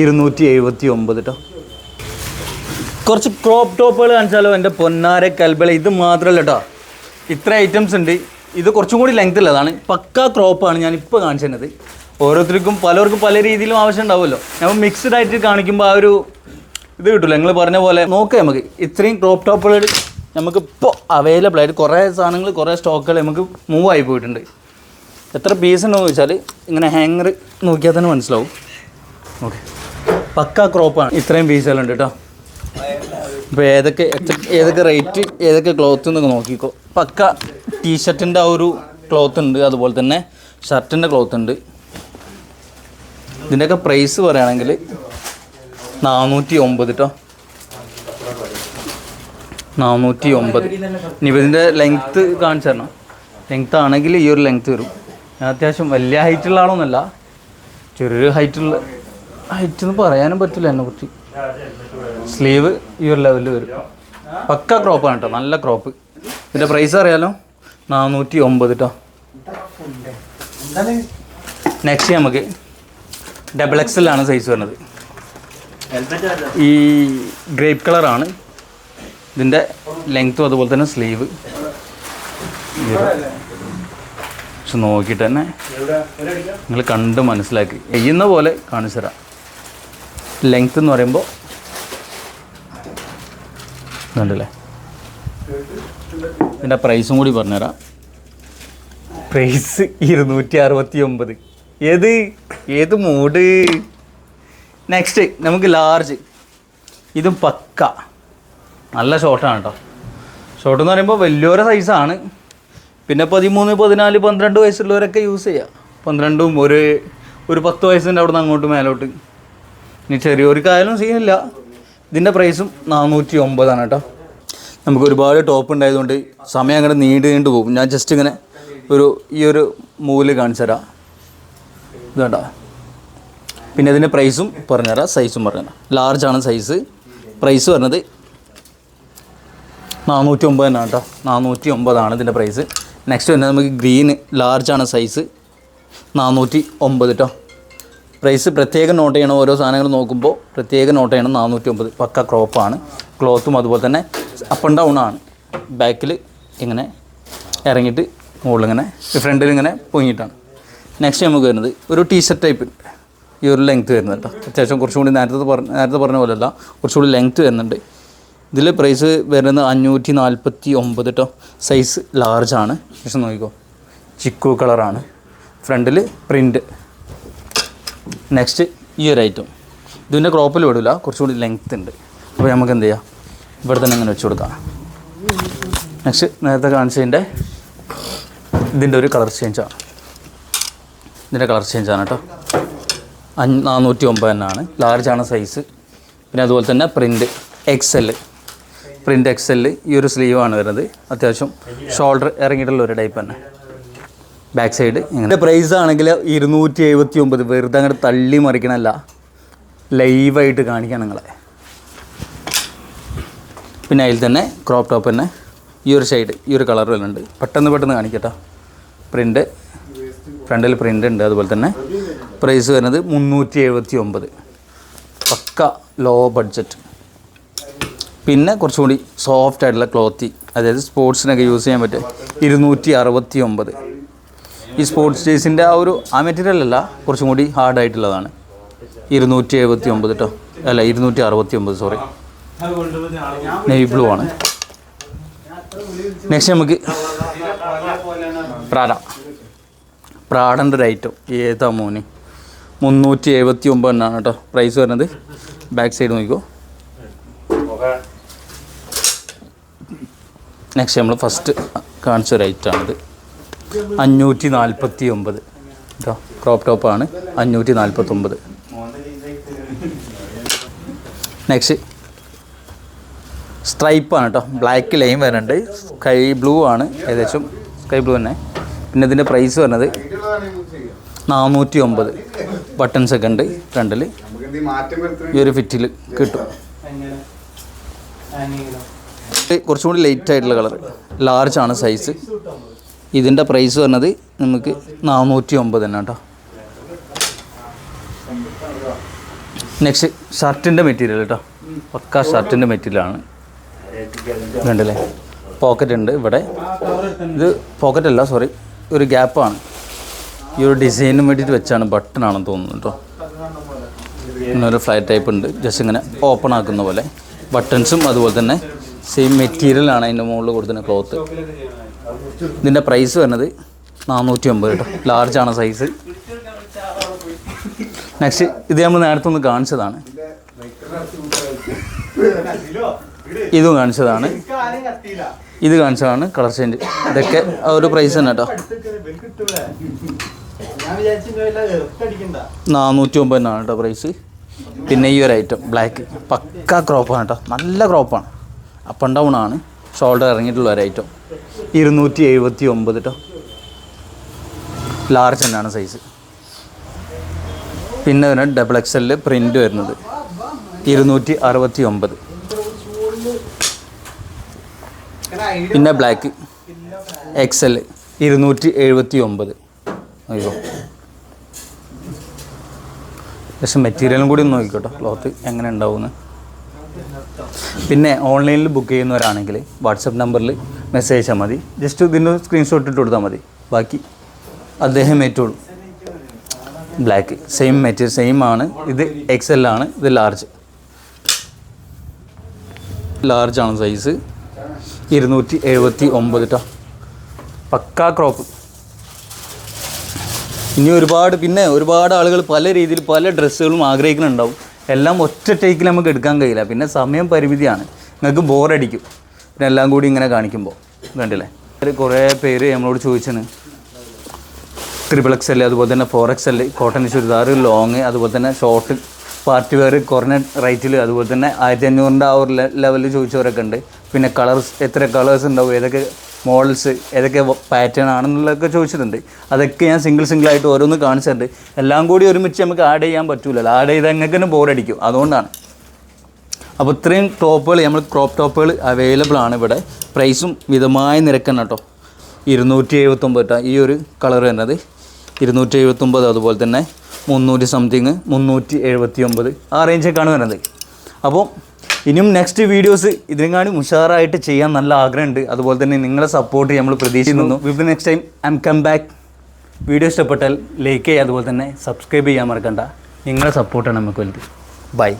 ഇരുന്നൂറ്റി എഴുപത്തി ഒമ്പത് കേട്ടോ കുറച്ച് ക്രോപ്പ് ടോപ്പുകൾ കാണിച്ചാലോ എന്റെ പൊന്നാര കൽബല. ഇത് മാത്രമല്ല കേട്ടോ ഇത്ര ഐറ്റംസ് ഉണ്ട്. ഇത് കുറച്ചും കൂടി ലെങ്ത് ഉള്ളതാണ്. പക്ക ക്രോപ്പാണ് ഞാൻ ഇപ്പോൾ കാണിച്ചത് ഓരോരുത്തർക്കും പലർക്കും പല രീതിയിലും ആവശ്യം ഉണ്ടാവുമല്ലോ. ഞാൻ മിക്സ്ഡ് ആയിട്ട് കാണിക്കുമ്പോൾ ആ ഒരു ഇത് കിട്ടില്ല നിങ്ങൾ പറഞ്ഞ പോലെ നോക്കാം നമുക്ക്. ഇത്രയും ക്രോപ്പ് ടോപ്പുകൾ നമുക്ക് ഇപ്പോൾ അവൈലബിൾ ആയിട്ട് കുറേ സാധനങ്ങൾ കുറേ സ്റ്റോക്കുകൾ നമുക്ക് മൂവ് ആയി പോയിട്ടുണ്ട്. എത്ര പീസ് ഉണ്ടെന്ന് ചോദിച്ചാൽ ഇങ്ങനെ ഹാങ്ങർ നോക്കിയാൽ തന്നെ മനസ്സിലാവും. ഓക്കെ പക്ക ക്രോപ്പാണ് ഇത്രയും പീസുകളുണ്ട് കേട്ടോ അപ്പോൾ ഏതൊക്കെ ഏതൊക്കെ റേറ്റ് ഏതൊക്കെ ക്ലോത്ത് എന്നൊക്കെ നോക്കിക്കോ. പക്ക ടീഷർട്ടിന്റെ ആ ഒരു ക്ലോത്ത് ഉണ്ട് അതുപോലെ തന്നെ ഷർട്ടിന്റെ ക്ലോത്ത് ഉണ്ട്. ഇതിന്റെയൊക്കെ പ്രൈസ് പറയുകയാണെങ്കിൽ നാനൂറ്റി ഒമ്പത് കേട്ടോ നാനൂറ്റി ഒമ്പത് ഇനിയിപ്പോൾ ഇതിന്റെ ലെങ്ത്ത് കാണിച്ചു തരണം. ലെങ്ത്ത് ആണെങ്കിൽ ഈ ഒരു ലെങ്ത്ത് വരും. അത്യാവശ്യം വലിയ ഹൈറ്റുള്ള ആളൊന്നുമല്ല. ചെറിയൊരു ഹൈറ്റുള്ള ഹൈറ്റ് എന്ന് പറയാനും പറ്റില്ല എന്നെ കുട്ടി സ്ലീവ് ഈ ഒരു ലെവലിൽ വരും. പക്ക ക്രോപ്പ് ആണ് കേട്ടോ നല്ല ക്രോപ്പ് ഇതിന്റെ പ്രൈസ് അറിയാലോ? നാനൂറ്റി ഒമ്പത് കേട്ടോ നെക്സ്റ്റ് നമുക്ക് ഡബിൾ എക്സലാണ് സൈസ് വരുന്നത്. ഈ ഗ്രേപ്പ് കളറാണ് ഇതിന്റെ ലെങ്ത്തും അതുപോലെ തന്നെ സ്ലീവ്. പക്ഷെ നോക്കിയിട്ട് തന്നെ നിങ്ങൾ കണ്ട് മനസ്സിലാക്കി. ചെയ്യുന്ന പോലെ കാണിച്ചു തരാം ലെങ്ത് എന്ന് പറയുമ്പോൾ ഇതുണ്ടല്ലേ ഇതിന്റെ പ്രൈസും കൂടി പറഞ്ഞുതരാം. പ്രൈസ് ഇരുന്നൂറ്റി അറുപത്തി ഒമ്പത് ഏത്? ഏത് മൂഡ് നെക്സ്റ്റ് നമുക്ക് ലാർജ് ഇതും പക്ക. നല്ല ഷോർട്ടാണ് കേട്ടോ ഷോർട്ട് എന്ന് പറയുമ്പോൾ വലിയൊരു സൈസാണ് പിന്നെ പതിമൂന്ന് പതിനാല് പന്ത്രണ്ട് വയസ്സുള്ളവരൊക്കെ യൂസ് ചെയ്യാം. പന്ത്രണ്ടും ഒരു ഒരു പത്ത് വയസ്സിന്റെ അവിടെ നിന്ന് അങ്ങോട്ട് മേലോട്ട്. ഇനി ചെറിയൊരുക്കായാലും സീനില്ല. ഇതിന്റെ പ്രൈസും നാനൂറ്റി ഒമ്പതാണ് കേട്ടോ. നമുക്ക് ഒരുപാട് ടോപ്പ് ഉണ്ടായതുകൊണ്ട് സമയം അങ്ങനെ നീണ്ടു നീണ്ടു പോകും. ഞാൻ ജസ്റ്റ് ഇങ്ങനെ ഒരു ഈ ഒരു മൂൽ കാണിച്ചു തരാം. ഇത് കണ്ടോ? പിന്നെ ഇതിന്റെ പ്രൈസും പറഞ്ഞുതരാം സൈസും പറഞ്ഞുതരാം ആണ് സൈസ് പ്രൈസ് പറഞ്ഞത് നാനൂറ്റി ഒമ്പത് തന്നെയാണ് കേട്ടോ. നാനൂറ്റി ഒമ്പതാണ് ഇതിന്റെ പ്രൈസ് നെക്സ്റ്റ് വരുന്നത് നമുക്ക് ഗ്രീന് ആണ് സൈസ് നാനൂറ്റി ഒമ്പത് കേട്ടോ. പ്രൈസ് പ്രത്യേകം നോട്ട് ചെയ്യണം. ഓരോ സാധനങ്ങൾ നോക്കുമ്പോൾ പ്രത്യേകം നോട്ട് ചെയ്യണം. നാനൂറ്റി ഒമ്പത് പക്ക ക്രോപ്പാണ് ക്ലോത്തും അതുപോലെ തന്നെ അപ്പ് ആൻഡ് ഡൗൺ ആണ്. ബാക്കിൽ ഇങ്ങനെ ഇറങ്ങിയിട്ട് മുകളിൽ ഇങ്ങനെ ഫ്രണ്ടിൽ ഇങ്ങനെ പൊങ്ങിയിട്ടാണ്. നെക്സ്റ്റ് നമുക്ക് വരുന്നത് ഒരു ടീഷർട്ട് ടൈപ്പ് ഈ ഒരു ലെങ്ത്ത് വരുന്നത് കേട്ടോ. അത്യാവശ്യം കുറച്ചും കൂടി നേരത്തെ പറഞ്ഞ നേരത്തെ പറഞ്ഞ പോലെയല്ല. കുറച്ചുകൂടി ലെങ്ത്ത് വരുന്നുണ്ട്. ഇതിൽ പ്രൈസ് വരുന്നത് അഞ്ഞൂറ്റി നാൽപ്പത്തി ഒമ്പത് കേട്ടോ സൈസ് ലാർജാണ് പക്ഷെ നോക്കിക്കോ. ചിക്കു കളറാണ് ഫ്രണ്ടിൽ പ്രിന്റ് നെക്സ്റ്റ് ഈ ഒരു ഐറ്റം ഇതിന്റെ ക്രോപ്പിൽ വിടില്ല കുറച്ചുകൂടി ലെങ്ത് ഉണ്ട്. അപ്പോൾ നമുക്ക് എന്ത് ചെയ്യാം? ഇവിടെ തന്നെ അങ്ങനെ വെച്ച് കൊടുക്കാം. നെക്സ്റ്റ് നേരത്തെ കാണിച്ചതിന്റെ ഇതിന്റെ ഒരു കളർ ചേഞ്ചാണ് ഇതിന്റെ കളർ ചേഞ്ചാണ് കേട്ടോ. അഞ്ഞ് നാനൂറ്റി തന്നെയാണ് ലാർജാണ് സൈസ് പിന്നെ അതുപോലെ തന്നെ print X L print X L ഈ ഒരു സ്ലീവാണ് വരുന്നത്. അത്യാവശ്യം ഷോൾഡർ ഇറങ്ങിയിട്ടുള്ള ഒരു ടൈപ്പ് തന്നെ. ബാക്ക് സൈഡ് ഇങ്ങനെ. പ്രൈസ് ആണെങ്കിൽ ഇരുന്നൂറ്റി എഴുപത്തി ഒമ്പത് വെറുതെ അങ്ങോട്ട് തള്ളി മറിക്കണല്ല. ലൈവായിട്ട് കാണിക്കാം നിങ്ങളെ. പിന്നെ അതിൽ തന്നെ ക്രോപ്പ് ടോപ്പ് തന്നെ. ഈ ഒരു സൈഡ് ഈ ഒരു കളർ വരുന്നുണ്ട് പെട്ടെന്ന് പെട്ടെന്ന് കാണിക്കട്ടോ. പ്രിന്റ് ഫ്രണ്ടിൽ പ്രിന്റ് ഉണ്ട് അതുപോലെ തന്നെ. പ്രൈസ് വരുന്നത് മുന്നൂറ്റി എഴുപത്തി ഒമ്പത് പക്ക ലോ ബഡ്ജറ്റ് പിന്നെ കുറച്ചുകൂടി സോഫ്റ്റ് ആയിട്ടുള്ള ക്ലോത്തി അതായത് സ്പോർട്സിനൊക്കെ യൂസ് ചെയ്യാൻ പറ്റും. ഇരുന്നൂറ്റി അറുപത്തി ഒമ്പത് ഈ സ്പോർട്സ് ജേഴ്സിന്റെ ആ ഒരു ആ മെറ്റീരിയൽ അല്ല കുറച്ചും കൂടി ഹാർഡായിട്ടുള്ളതാണ് ഇരുന്നൂറ്റി എഴുപത്തി ഒമ്പത് കേട്ടോ അല്ല ഇരുന്നൂറ്റി അറുപത്തി ഒമ്പത് സോറി നെയ് ബ്ലൂ ആണ്. നെക്സ്റ്റ് നമുക്ക് പ്രാഡ പ്രാഡന്റെ ഒരു ഐറ്റം ഏതാ മോന്? മുന്നൂറ്റി എഴുപത്തി ഒമ്പത് എന്നാണ് കേട്ടോ പ്രൈസ് വരുന്നത്. ബാക്ക് സൈഡ് നോക്കിക്കോ. നെക്സ്റ്റ് നമ്മൾ ഫസ്റ്റ് കാണിച്ച ഒരു ഐറ്റമാണിത് അഞ്ഞൂറ്റി നാൽപ്പത്തി ഒമ്പത് കേട്ടോ ക്രോപ്പ് ടോപ്പാണ് അഞ്ഞൂറ്റി നാൽപ്പത്തൊമ്പത് നെക്സ്റ്റ് സ്ട്രൈപ്പാണ് കേട്ടോ ബ്ലാക്ക് ലൈൻ വരുന്നുണ്ട്. സ്കൈ ബ്ലൂ ആണ് ഏകദേശം. സ്കൈ ബ്ലൂ തന്നെ. പിന്നെ ഇതിന്റെ പ്രൈസ് വരുന്നത് നാനൂറ്റി ഒമ്പത് ബട്ടൺസ് ഒക്കെ ഉണ്ട് ഫ്രണ്ടിൽ ഈ ഒരു ഫിറ്റിൽ കിട്ടും. കുറച്ചും കൂടി ലേറ്റ് ആയിട്ടുള്ള കളർ ലാർജ് ആണ് സൈസ് ഇതിന്റെ പ്രൈസ് പറഞ്ഞത് നമുക്ക് നാനൂറ്റി ഒമ്പത് തന്നെ കേട്ടോ. നെക്സ്റ്റ് ഷർട്ടിന്റെ മെറ്റീരിയൽ കേട്ടോ. പക്ക ഷർട്ടിന്റെ മെറ്റീരിയലാണ് വേണ്ടല്ലേ പോക്കറ്റ് ഉണ്ട് ഇവിടെ. ഇത് പോക്കറ്റ് അല്ല സോറി ഒരു ഗ്യാപ്പാണ് ഈ ഒരു ഡിസൈനിന് വേണ്ടിയിട്ട് വെച്ചാണ് ബട്ടൺ ആണെന്ന് തോന്നുന്നു കേട്ടോ. ഇന്നൊരു ഫ്ലൈറ്റ് ടൈപ്പ് ഉണ്ട്. ജസ്റ്റ് ഇങ്ങനെ ഓപ്പൺ ആക്കുന്ന പോലെ. ബട്ടൺസും അതുപോലെ തന്നെ സെയിം മെറ്റീരിയലാണ് അതിന്റെ മുകളിൽ കൊടുത്തിരുന്ന ക്ലോത്ത് ഇതിന്റെ പ്രൈസ് വരുന്നത് നാനൂറ്റി അമ്പത് കേട്ടോ ലാർജ് ആണ് സൈസ് നെക്സ്റ്റ് ഇത് നമ്മൾ നേരത്തെ ഒന്ന് കാണിച്ചതാണ്. ഇതും കാണിച്ചതാണ്. ഇത് കാണിച്ചതാണ് കളർ ചേഞ്ച് ഇതൊക്കെ ആ ഒരു പ്രൈസ് തന്നെ കേട്ടോ നാനൂറ്റി ഒമ്പതിനാണ് കേട്ടോ പ്രൈസ് പിന്നെ ഈ ഒരു ഐറ്റം ബ്ലാക്ക് പക്ക ക്രോപ്പാണ് കേട്ടോ നല്ല ക്രോപ്പാണ് അപ്പ് ആൻഡ് ഡൗൺ ആണ്. ഷോൾഡർ ഇറങ്ങിയിട്ടുള്ള ഒരു ഐറ്റം ഇരുന്നൂറ്റി എഴുപത്തി ഒമ്പത് കേട്ടോ ലാർജ് തന്നെയാണ് സൈസ് പിന്നെ അതിന് ഡബിൾ എക്സ് എല്ലിൽ പ്രിന്റ് വരുന്നത്. ഇരുന്നൂറ്റി അറുപത്തി ഒമ്പത് പിന്നെ ബ്ലാക്ക് എക്സ് എൽ ഇരുന്നൂറ്റി എഴുപത്തി ഒമ്പത് അയ്യോ. പക്ഷെ മെറ്റീരിയലും കൂടി ഒന്ന് നോക്കിക്കോട്ടോ. ക്ലോത്ത് എങ്ങനെ ഉണ്ടാവുമെന്ന്. പിന്നെ ഓൺലൈനിൽ ബുക്ക് ചെയ്യുന്നവരാണെങ്കിൽ വാട്സപ്പ് നമ്പറിൽ മെസ്സേജ് അയച്ചാൽ മതി. ജസ്റ്റ് ഇതിന്റെ സ്ക്രീൻഷോട്ട് ഇട്ട് കൊടുത്താൽ മതി. ബാക്കി അദ്ദേഹം ഏറ്റോളൂ ബ്ലാക്ക് സെയിം മെറ്റീരിയൽ സെയിം ആണ്. ഇത് എക്സ് എൽ ആണ്. ഇത് ലാർജ് ലാർജ് ആണ് സൈസ് ഇരുന്നൂറ്റി എഴുപത്തി ഒമ്പത് കേട്ടോ പക്കാ ക്രോപ്പ് ഇനി ഒരുപാട് പിന്നെ ഒരുപാട് ആളുകൾ പല രീതിയിൽ പല ഡ്രസ്സുകളും ആഗ്രഹിക്കുന്നുണ്ടാവും. എല്ലാം ഒറ്റ ടേക്കിൽ നമുക്ക് എടുക്കാൻ കഴിയില്ല. പിന്നെ സമയം പരിമിതിയാണ്. നിങ്ങൾക്ക് ബോറടിക്കും പിന്നെ എല്ലാം കൂടി ഇങ്ങനെ കാണിക്കുമ്പോൾ കണ്ടില്ലേ? അതിൽ കുറേ പേര് നമ്മളോട് ചോദിച്ചാണ്. ത്രിപിൾ എക്സ് എൽ അതുപോലെ തന്നെ four X L cotton churidar long അതുപോലെ തന്നെ ഷോർട്ട് പാർട്ടി വെയർ കുറഞ്ഞ റേറ്റിൽ അതുപോലെ തന്നെ ആയിരത്തി അഞ്ഞൂറിന്റെ ആ ഒരു ലെവലിൽ ചോദിച്ചവരൊക്കെ ഉണ്ട്. പിന്നെ കളേഴ്സ് എത്ര കളേഴ്സ് ഉണ്ടാവും ഏതൊക്കെ മോഡൽസ് ഏതൊക്കെ പാറ്റേൺ ആണെന്നുള്ളതൊക്കെ ചോദിച്ചിട്ടുണ്ട്. അതൊക്കെ ഞാൻ സിംഗിൾ സിംഗിൾ ആയിട്ട് ഓരോന്ന് കാണിച്ചിട്ടുണ്ട്. എല്ലാം കൂടി ഒരുമിച്ച് നമുക്ക് ആഡ് ചെയ്യാൻ പറ്റൂലല്ലോ. ആഡ് ചെയ്താൽ തന്നെ ബോറടിക്കും അതുകൊണ്ടാണ്. അപ്പോൾ ഇത്രയും ടോപ്പുകൾ നമ്മൾ ക്രോപ്പ് ടോപ്പുകൾ അവൈലബിൾ ആണ് ഇവിടെ. പ്രൈസും മിതമായ നിരക്കാണ് കേട്ടോ. ഇരുന്നൂറ്റി എഴുപത്തൊമ്പത് ഈ ഒരു കളർ വരുന്നത്. ഇരുന്നൂറ്റി എഴുപത്തൊമ്പത് അതുപോലെ തന്നെ മുന്നൂറ്റി സംതിങ് മുന്നൂറ്റി എഴുപത്തി ഒമ്പത് ആ റേഞ്ചൊക്കെയാണ് വരുന്നത്. അപ്പോൾ ഇനിയും നെക്സ്റ്റ് വീഡിയോസ് ഇതിനെങ്ങാനും ഉഷാറായിട്ട് ചെയ്യാൻ നല്ല ആഗ്രഹമുണ്ട്. അതുപോലെ തന്നെ നിങ്ങളെ സപ്പോർട്ട് നമ്മൾ പ്രതീക്ഷിക്കുന്നു. With next time I'm come back video ഇഷ്ടപ്പെട്ടാൽ ലൈക്ക് ചെയ്യുക അതുപോലെ തന്നെ സബ്സ്ക്രൈബ് ചെയ്യാൻ മറക്കണ്ട. നിങ്ങളെ സപ്പോർട്ടാണ് നമുക്ക് വലുത്. ബൈ